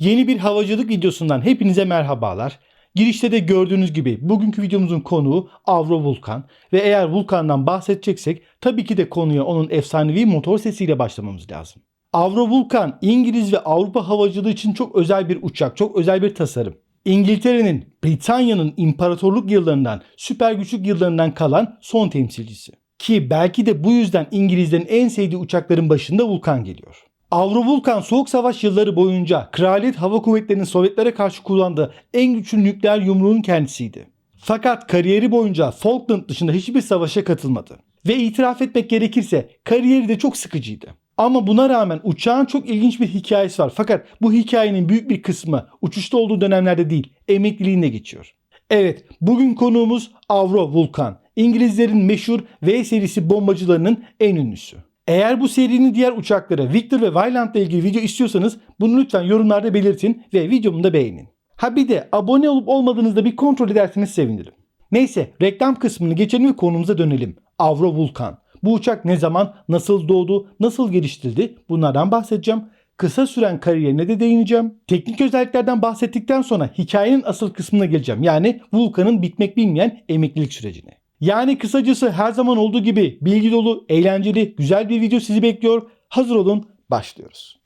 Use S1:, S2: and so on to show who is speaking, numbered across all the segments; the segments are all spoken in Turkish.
S1: Yeni bir havacılık videosundan hepinize merhabalar. Girişte de gördüğünüz gibi bugünkü videomuzun konuğu Avro Vulkan ve eğer Vulkan'dan bahsedeceksek tabii ki de konuya onun efsanevi motor sesiyle başlamamız lazım. Avro Vulkan İngiliz ve Avrupa havacılığı için çok özel bir uçak, çok özel bir tasarım. İngiltere'nin, Britanya'nın imparatorluk yıllarından, süper güçlük yıllarından kalan son temsilcisi. Ki belki de bu yüzden İngilizlerin en sevdiği uçakların başında Vulkan geliyor. Avro-Vulkan Soğuk Savaş yılları boyunca Kraliyet Hava Kuvvetleri'nin Sovyetlere karşı kullandığı en güçlü nükleer yumruğun kendisiydi. Fakat kariyeri boyunca Falkland dışında hiçbir savaşa katılmadı. Ve itiraf etmek gerekirse kariyeri de çok sıkıcıydı. Ama buna rağmen uçağın çok ilginç bir hikayesi var. Fakat bu hikayenin büyük bir kısmı uçuşta olduğu dönemlerde değil, emekliliğinde geçiyor. Evet, bugün konuğumuz Avro Vulkan. İngilizlerin meşhur V serisi bombacılarının en ünlüsü. Eğer bu serinin diğer uçakları Victor ve Valiant ile ilgili video istiyorsanız bunu lütfen yorumlarda belirtin ve videomu da beğenin. Ha bir de abone olup olmadığınızda bir kontrol ederseniz sevinirim. Neyse reklam kısmını geçelim ve konumuza dönelim. Avro Vulkan. Bu uçak ne zaman, nasıl doğdu, nasıl geliştirildi bunlardan bahsedeceğim. Kısa süren kariyerine de değineceğim. Teknik özelliklerden bahsettikten sonra hikayenin asıl kısmına geleceğim. Yani Vulkan'ın bitmek bilmeyen emeklilik sürecine. Yani kısacası her zaman olduğu gibi bilgi dolu, eğlenceli, güzel bir video sizi bekliyor. Hazır olun, başlıyoruz.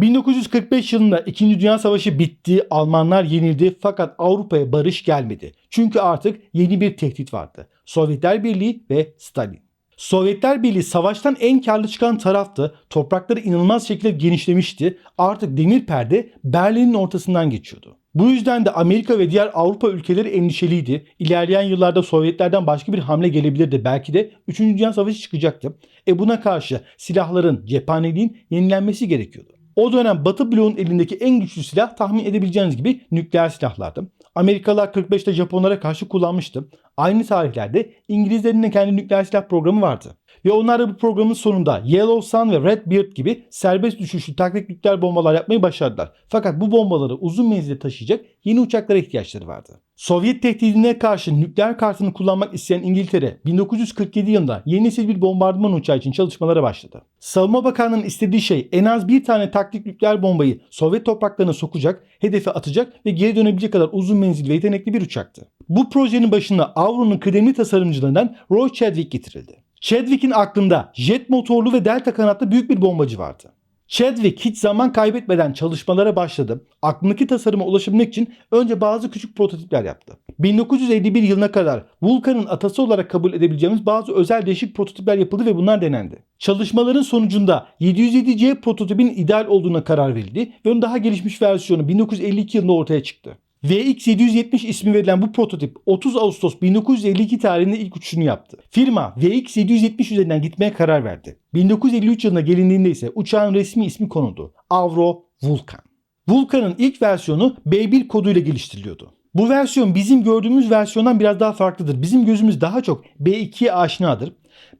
S1: ...1945 yılında 2. Dünya Savaşı bitti, Almanlar yenildi fakat Avrupa'ya barış gelmedi. Çünkü artık yeni bir tehdit vardı. Sovyetler Birliği ve Stalin. Sovyetler Birliği savaştan en karlı çıkan taraftı. Toprakları inanılmaz şekilde genişlemişti. Artık demir perde Berlin'in ortasından geçiyordu. Bu yüzden de Amerika ve diğer Avrupa ülkeleri endişeliydi. İlerleyen yıllarda Sovyetlerden başka bir hamle gelebilirdi. Belki de 3. Dünya Savaşı çıkacaktı. E buna karşı silahların, cephaneliğin yenilenmesi gerekiyordu. O dönem Batı bloğun elindeki en güçlü silah tahmin edebileceğiniz gibi nükleer silahlardı. Amerikalılar 45'te Japonlara karşı kullanmıştı. Aynı tarihlerde İngilizlerin de kendi nükleer silah programı vardı. Ve onlar da bu programın sonunda Yellow Sun ve Red Beard gibi serbest düşüşlü taktik nükleer bombalar yapmayı başardılar. Fakat bu bombaları uzun menzilde taşıyacak yeni uçaklara ihtiyaçları vardı. Sovyet tehdidine karşı nükleer kartını kullanmak isteyen İngiltere 1947 yılında yeni nesil bir bombardıman uçağı için çalışmalara başladı. Savunma Bakanlığı'nın istediği şey en az bir tane taktik nükleer bombayı Sovyet topraklarına sokacak, hedefe atacak ve geri dönebilecek kadar uzun menzilli ve yetenekli bir uçaktı. Bu projenin başına Avro'nun kıdemli tasarımcılarından Roy Chadwick getirildi. Chadwick'in aklında jet motorlu ve delta kanatlı büyük bir bombacı vardı. Chadwick hiç zaman kaybetmeden çalışmalara başladı. Aklındaki tasarıma ulaşabilmek için önce bazı küçük prototipler yaptı. 1951 yılına kadar Vulcan'ın atası olarak kabul edebileceğimiz bazı özel değişik prototipler yapıldı ve bunlar denendi. Çalışmaların sonucunda 707C prototipin ideal olduğuna karar verildi ve onun daha gelişmiş versiyonu 1952 yılında ortaya çıktı. VX770 ismi verilen bu prototip 30 Ağustos 1952 tarihinde ilk uçuşunu yaptı. Firma VX770 üzerinden gitmeye karar verdi. 1953 yılına gelindiğinde ise uçağın resmi ismi konuldu. Avro Vulcan. Vulcan'ın ilk versiyonu B1 koduyla geliştiriliyordu. Bu versiyon bizim gördüğümüz versiyondan biraz daha farklıdır. Bizim gözümüz daha çok B2'ye aşinadır.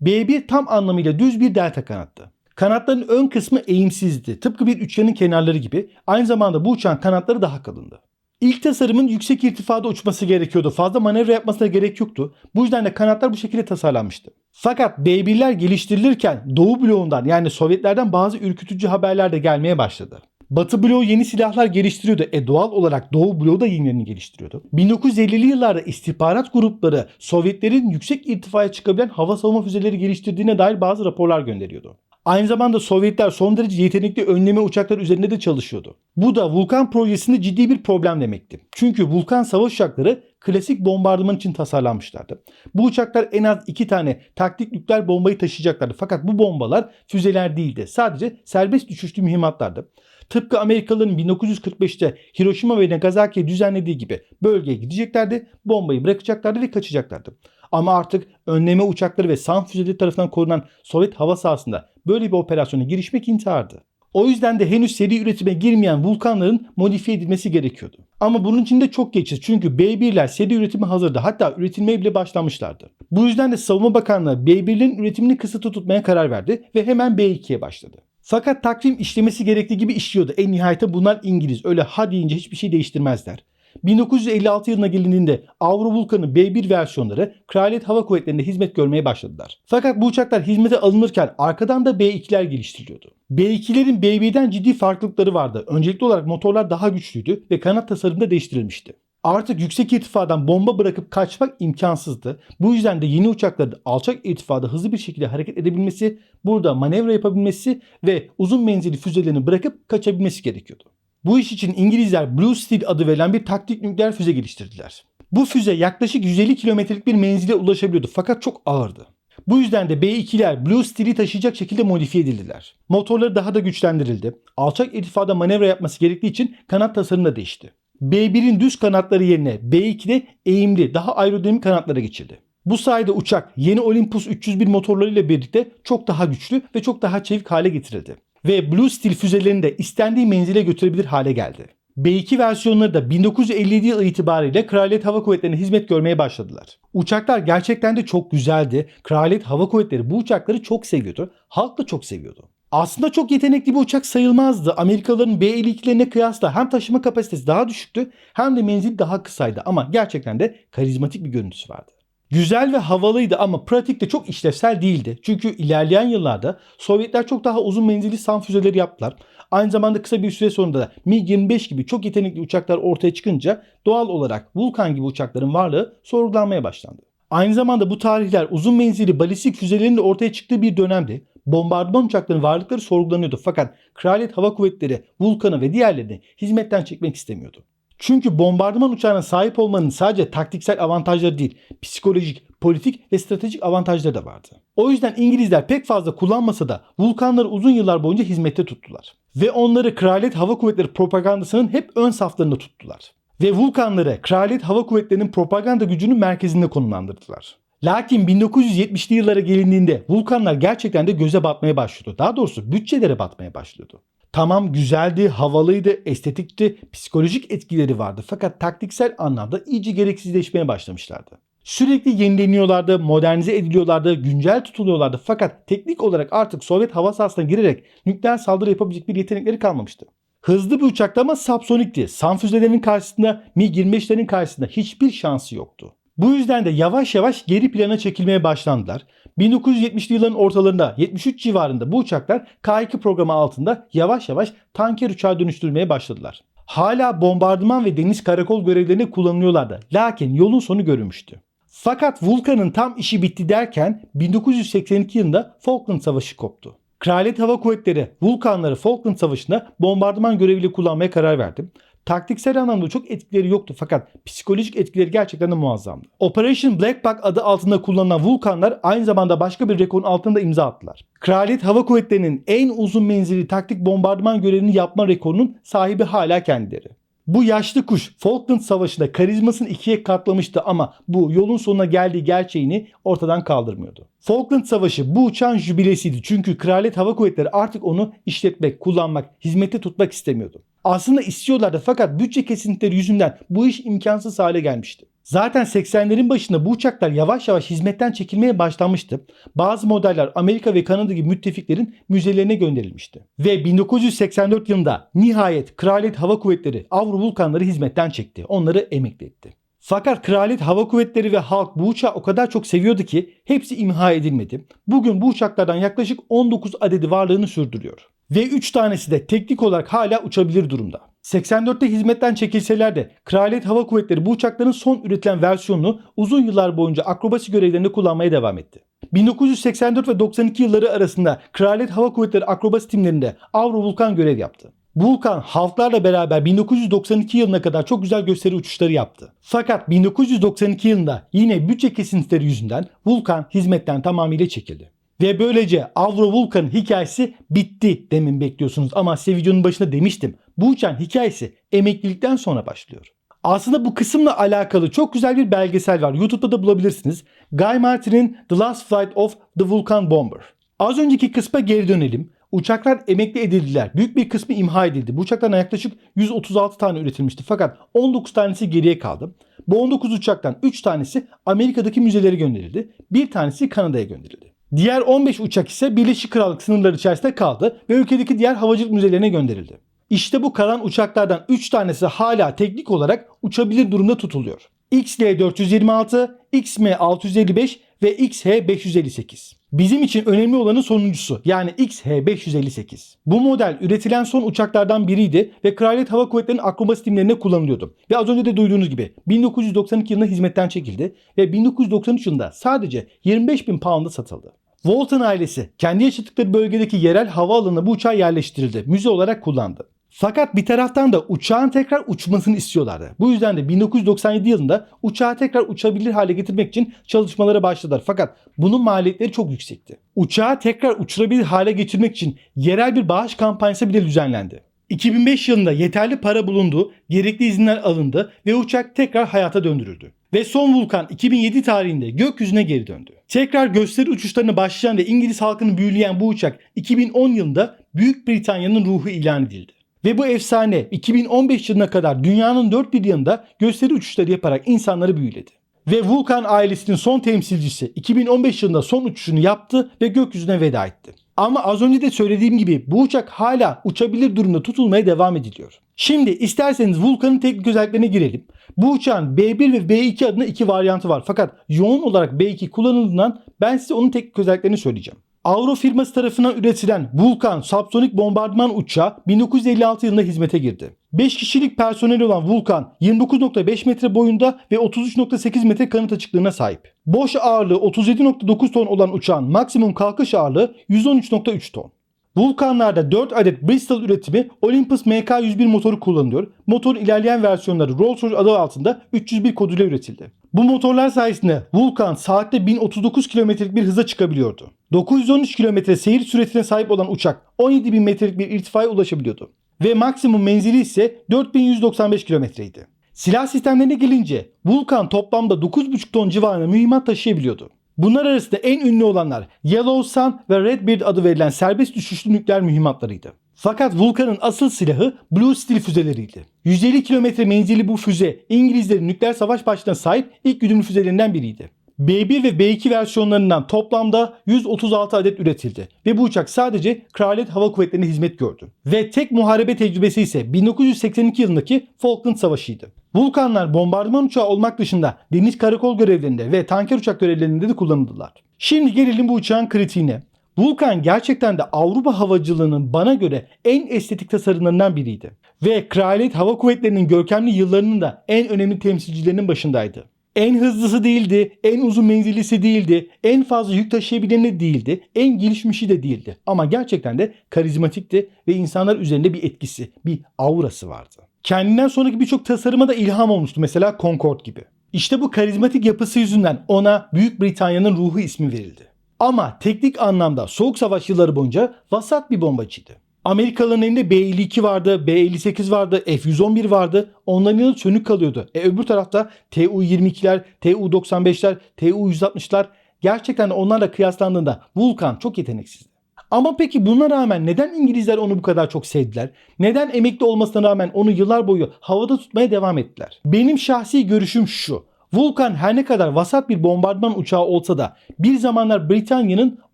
S1: B1 tam anlamıyla düz bir delta kanattı. Kanatların ön kısmı eğimsizdi. Tıpkı bir üçgenin kenarları gibi. Aynı zamanda bu uçağın kanatları daha kalındı. İlk tasarımın yüksek irtifada uçması gerekiyordu. Fazla manevra yapmasına gerek yoktu. Bu yüzden de kanatlar bu şekilde tasarlanmıştı. Fakat B1'ler geliştirilirken Doğu bloğundan yani Sovyetlerden bazı ürkütücü haberler de gelmeye başladı. Batı bloğu yeni silahlar geliştiriyordu. E doğal olarak Doğu bloğu da yenilerini geliştiriyordu. 1950'li yıllarda istihbarat grupları Sovyetlerin yüksek irtifaya çıkabilen hava savunma füzeleri geliştirdiğine dair bazı raporlar gönderiyordu. Aynı zamanda Sovyetler son derece yetenekli önleme uçaklar üzerinde de çalışıyordu. Bu da Vulkan projesinde ciddi bir problem demekti. Çünkü Vulkan savaş uçakları klasik bombardıman için tasarlanmışlardı. Bu uçaklar en az iki tane taktik nükleer bombayı taşıyacaklardı. Fakat bu bombalar füzeler değildi. Sadece serbest düşüşlü mühimmatlardı. Tıpkı Amerikalıların 1945'te Hiroşima ve Nagasaki'ye düzenlediği gibi bölgeye gideceklerdi, bombayı bırakacaklardı ve kaçacaklardı. Ama artık önleme uçakları ve SAM füzeleri tarafından korunan Sovyet hava sahasında böyle bir operasyona girişmek intihardı. O yüzden de henüz seri üretime girmeyen Vulkanların modifiye edilmesi gerekiyordu. Ama bunun için de çok geçiz çünkü B-1'ler seri üretime hazırdı hatta üretilmeye bile başlamışlardı. Bu yüzden de Savunma Bakanlığı B-1'lerin üretimini kısıtlı tutmaya karar verdi ve hemen B-2'ye başladı. Fakat takvim işlemesi gerektiği gibi işliyordu. En nihayetinde bunlar İngiliz. Öyle ha deyince hiçbir şey değiştirmezler. 1956 yılına gelindiğinde Avro Vulkan'ın B-1 versiyonları Kraliyet Hava Kuvvetleri'nde hizmet görmeye başladılar. Fakat bu uçaklar hizmete alınırken arkadan da B-2'ler geliştiriliyordu. B-2'lerin B-1'den ciddi farklılıkları vardı. Öncelikli olarak motorlar daha güçlüydü ve kanat tasarımı da değiştirilmişti. Artık yüksek irtifadan bomba bırakıp kaçmak imkansızdı. Bu yüzden de yeni uçakların alçak irtifada hızlı bir şekilde hareket edebilmesi, burada manevra yapabilmesi ve uzun menzilli füzelerini bırakıp kaçabilmesi gerekiyordu. Bu iş için İngilizler Blue Steel adı verilen bir taktik nükleer füze geliştirdiler. Bu füze yaklaşık 150 kilometrelik bir menzile ulaşabiliyordu fakat çok ağırdı. Bu yüzden de B-2'ler Blue Steel'i taşıyacak şekilde modifiye edildiler. Motorları daha da güçlendirildi. Alçak irtifada manevra yapması gerektiği için kanat tasarımı da değişti. B1'in düz kanatları yerine B2'de eğimli, daha aerodinamik kanatlara geçildi. Bu sayede uçak yeni Olympus 301 motorlarıyla birlikte çok daha güçlü ve çok daha çevik hale getirildi. Ve Blue Steel füzelerini de istendiği menzile götürebilir hale geldi. B2 versiyonları da 1957 yılı itibariyle Kraliyet Hava Kuvvetleri'ne hizmet görmeye başladılar. Uçaklar gerçekten de çok güzeldi. Kraliyet Hava Kuvvetleri bu uçakları çok seviyordu. Halk da çok seviyordu. Aslında çok yetenekli bir uçak sayılmazdı. Amerikalıların B-52'lerine kıyasla hem taşıma kapasitesi daha düşüktü hem de menzil daha kısaydı ama gerçekten de karizmatik bir görüntüsü vardı. Güzel ve havalıydı ama pratikte çok işlevsel değildi. Çünkü ilerleyen yıllarda Sovyetler çok daha uzun menzilli SAM füzeleri yaptılar. Aynı zamanda kısa bir süre sonra da MiG-25 gibi çok yetenekli uçaklar ortaya çıkınca doğal olarak Vulkan gibi uçakların varlığı sorgulanmaya başlandı. Aynı zamanda bu tarihler uzun menzilli balistik füzelerin de ortaya çıktığı bir dönemdi. Bombardıman uçaklarının varlıkları sorgulanıyordu fakat Kraliyet Hava Kuvvetleri Vulkan'ı ve diğerlerini hizmetten çekmek istemiyordu. Çünkü bombardıman uçağına sahip olmanın sadece taktiksel avantajları değil, psikolojik, politik ve stratejik avantajları da vardı. O yüzden İngilizler pek fazla kullanmasa da Vulkanları uzun yıllar boyunca hizmette tuttular. Ve onları Kraliyet Hava Kuvvetleri propagandasının hep ön saflarında tuttular. Ve Vulkanları Kraliyet Hava Kuvvetleri'nin propaganda gücünün merkezinde konumlandırdılar. Lakin 1970'li yıllara gelindiğinde Vulkanlar gerçekten de göze batmaya başlıyordu. Daha doğrusu bütçelere batmaya başlıyordu. Tamam güzeldi, havalıydı, estetikti, psikolojik etkileri vardı fakat taktiksel anlamda iyice gereksizleşmeye başlamışlardı. Sürekli yenileniyorlardı, modernize ediliyorlardı, güncel tutuluyorlardı fakat teknik olarak artık Sovyet hava sahasına girerek nükleer saldırı yapabilecek bir yetenekleri kalmamıştı. Hızlı bir uçaktı ama subsonikti. SAM füzelerinin karşısında, MiG-25'lerin karşısında hiçbir şansı yoktu. Bu yüzden de yavaş yavaş geri plana çekilmeye başlandılar. 1970'li yılların ortalarında 73 civarında bu uçaklar K2 programı altında yavaş yavaş tanker uçağa dönüştürmeye başladılar. Hala bombardıman ve deniz karakol görevlerine kullanılıyorlardı. Lakin yolun sonu görülmüştü. Fakat Vulkan'ın tam işi bitti derken 1982 yılında Falkland Savaşı koptu. Kraliyet Hava Kuvvetleri Vulkanları Falkland Savaşı'nda bombardıman göreviyle kullanmaya karar verdi. Taktiksel anlamda çok etkileri yoktu fakat psikolojik etkileri gerçekten de muazzamdı. Operation Black Buck adı altında kullanılan Vulkanlar aynı zamanda başka bir rekorun altında imza attılar. Kraliyet Hava Kuvvetleri'nin en uzun menzilli taktik bombardıman görevini yapma rekorunun sahibi hala kendileri. Bu yaşlı kuş Falkland Savaşı'nda karizmasını ikiye katlamıştı ama bu yolun sonuna geldiği gerçeğini ortadan kaldırmıyordu. Falkland Savaşı bu uçağın jübilesiydi çünkü Kraliyet Hava Kuvvetleri artık onu işletmek, kullanmak, hizmette tutmak istemiyordu. Aslında istiyorlardı fakat bütçe kesintileri yüzünden bu iş imkansız hale gelmişti. Zaten 80'lerin başında bu uçaklar yavaş yavaş hizmetten çekilmeye başlanmıştı. Bazı modeller Amerika ve Kanada gibi müttefiklerin müzelerine gönderilmişti. Ve 1984 yılında nihayet Kraliyet Hava Kuvvetleri Avro Vulkanları hizmetten çekti. Onları emekli etti. Fakat Kraliyet Hava Kuvvetleri ve halk bu uçağı o kadar çok seviyordu ki hepsi imha edilmedi. Bugün bu uçaklardan yaklaşık 19 adedi varlığını sürdürüyor. Ve 3 tanesi de teknik olarak hala uçabilir durumda. 84'te hizmetten çekilseler de Kraliyet Hava Kuvvetleri bu uçakların son üretilen versiyonunu uzun yıllar boyunca akrobasi görevlerinde kullanmaya devam etti. 1984 ve 92 yılları arasında Kraliyet Hava Kuvvetleri akrobasi timlerinde Avro Vulkan görev yaptı. Vulkan Halklarla beraber 1992 yılına kadar çok güzel gösteri uçuşları yaptı. Fakat 1992 yılında yine bütçe kesintileri yüzünden Vulkan hizmetten tamamıyla çekildi. Ve böylece Avro Vulcan'ın hikayesi bitti demin bekliyorsunuz. Ama size videonun başında demiştim. Bu uçağın hikayesi emeklilikten sonra başlıyor. Aslında bu kısımla alakalı çok güzel bir belgesel var. YouTube'da da bulabilirsiniz. Guy Martin'in The Last Flight of the Vulcan Bomber. Az önceki kısma geri dönelim. Uçaklar emekli edildiler. Büyük bir kısmı imha edildi. Bu uçaklardan yaklaşık 136 tane üretilmişti. Fakat 19 tanesi geriye kaldı. Bu 19 uçaktan 3 tanesi Amerika'daki müzelere gönderildi. Bir tanesi Kanada'ya gönderildi. Diğer 15 uçak ise Birleşik Krallık sınırları içerisinde kaldı ve ülkedeki diğer havacılık müzelerine gönderildi. İşte bu kalan uçaklardan 3 tanesi hala teknik olarak uçabilir durumda tutuluyor. XL-426, XM-655 ve XH-558. Bizim için önemli olanın sonuncusu yani XH-558. Bu model üretilen son uçaklardan biriydi ve Kraliyet Hava Kuvvetleri'nin akrobasi timlerinde kullanılıyordu. Ve az önce de duyduğunuz gibi 1992 yılında hizmetten çekildi ve 1993 yılında sadece 25 bin pound'a satıldı. Walton ailesi kendi yaşadıkları bölgedeki yerel havaalanına bu uçağı yerleştirildi. Müze olarak kullandı. Fakat bir taraftan da uçağın tekrar uçmasını istiyorlardı. Bu yüzden de 1997 yılında uçağı tekrar uçabilir hale getirmek için çalışmalara başladılar. Fakat bunun maliyetleri çok yüksekti. Uçağı tekrar uçurabilir hale getirmek için yerel bir bağış kampanyası bile düzenlendi. 2005 yılında yeterli para bulundu, gerekli izinler alındı ve uçak tekrar hayata döndürüldü. Ve son Vulkan 2007 tarihinde gökyüzüne geri döndü. Tekrar gösteri uçuşlarına başlayan ve İngiliz halkını büyüleyen bu uçak 2010 yılında Büyük Britanya'nın ruhu ilan edildi. Ve bu efsane 2015 yılına kadar dünyanın dört bir yanında gösteri uçuşları yaparak insanları büyüledi. Ve Vulcan ailesinin son temsilcisi 2015 yılında son uçuşunu yaptı ve gökyüzüne veda etti. Ama az önce de söylediğim gibi bu uçak hala uçabilir durumda tutulmaya devam ediliyor. Şimdi isterseniz Vulcan'ın teknik özelliklerine girelim. Bu uçağın B1 ve B2 adına iki varyantı var. Fakat yoğun olarak B2 kullanıldığından ben size onun teknik özelliklerini söyleyeceğim. Avro firması tarafından üretilen Vulcan subsonik bombardıman uçağı 1956 yılında hizmete girdi. 5 kişilik personeli olan Vulcan 29.5 metre boyunda ve 33.8 metre kanat açıklığına sahip. Boş ağırlığı 37.9 ton olan uçağın maksimum kalkış ağırlığı 113.3 ton. Vulcanlarda 4 adet Bristol üretimi Olympus MK101 motoru kullanılıyor. Motorun ilerleyen versiyonları Rolls-Royce adı altında 301 koduyla üretildi. Bu motorlar sayesinde Vulcan saatte 1039 kilometrelik bir hıza çıkabiliyordu. 913 kilometre seyir süretine sahip olan uçak 17.000 metrelik bir irtifaya ulaşabiliyordu. Ve maksimum menzili ise 4195 kilometreydi. Silah sistemlerine gelince Vulcan toplamda 9,5 ton civarında mühimmat taşıyabiliyordu. Bunlar arasında en ünlü olanlar Yellow Sun ve Redbeard adı verilen serbest düşüşlü nükleer mühimmatlarıydı. Fakat Vulcan'ın asıl silahı Blue Steel füzeleriydi. 150 kilometre menzili bu füze İngilizlerin nükleer savaş başlığına sahip ilk güdümlü füzelerinden biriydi. B1 ve B2 versiyonlarından toplamda 136 adet üretildi ve bu uçak sadece Kraliyet Hava Kuvvetleri'ne hizmet gördü. Ve tek muharebe tecrübesi ise 1982 yılındaki Falkland Savaşı'ydı. Vulkanlar bombardıman uçağı olmak dışında deniz karakol görevlerinde ve tanker uçak görevlerinde de kullanıldılar. Şimdi gelelim bu uçağın kritiğine. Vulkan gerçekten de Avrupa havacılığının bana göre en estetik tasarımlarından biriydi. Ve Kraliyet Hava Kuvvetleri'nin görkemli yıllarının da en önemli temsilcilerinin başındaydı. En hızlısı değildi, en uzun menzillisi değildi, en fazla yük taşıyabileni değildi, en gelişmişi de değildi. Ama gerçekten de karizmatikti ve insanlar üzerinde bir etkisi, bir aurası vardı. Kendinden sonraki birçok tasarıma da ilham olmuştu mesela Concorde gibi. İşte bu karizmatik yapısı yüzünden ona Büyük Britanya'nın ruhu ismi verildi. Ama teknik anlamda Soğuk Savaş yılları boyunca vasat bir bombacıydı. Amerikalıların elinde B-52 vardı, B-58 vardı, F-111 vardı. Onların yanında sönük kalıyordu. E öbür tarafta Tu-22'ler, Tu-95'ler, Tu-160'lar gerçekten onlarla kıyaslandığında Vulkan çok yeteneksizdi. Ama peki buna rağmen neden İngilizler onu bu kadar çok sevdiler? Neden emekli olmasına rağmen onu yıllar boyu havada tutmaya devam ettiler? Benim şahsi görüşüm şu. Vulkan her ne kadar vasat bir bombardıman uçağı olsa da bir zamanlar Britanya'nın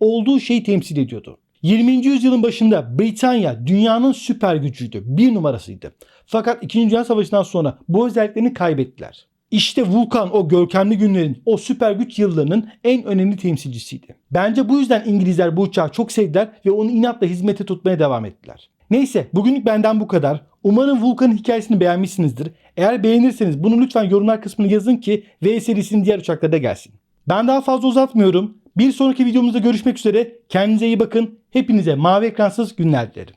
S1: olduğu şeyi temsil ediyordu. 20. yüzyılın başında Britanya dünyanın süper gücüydü. Bir numarasıydı. Fakat 2. Dünya Savaşı'ndan sonra bu özelliklerini kaybettiler. İşte Vulkan o görkemli günlerin, o süper güç yıllarının en önemli temsilcisiydi. Bence bu yüzden İngilizler bu uçağı çok sevdiler ve onu inatla hizmete tutmaya devam ettiler. Neyse bugünlük benden bu kadar. Umarım Vulkan'ın hikayesini beğenmişsinizdir. Eğer beğenirseniz bunu lütfen yorumlar kısmına yazın ki V serisinin diğer uçakları da gelsin. Ben daha fazla uzatmıyorum. Bir sonraki videomuzda görüşmek üzere. Kendinize iyi bakın. Hepinize mavi ekransız günler dilerim.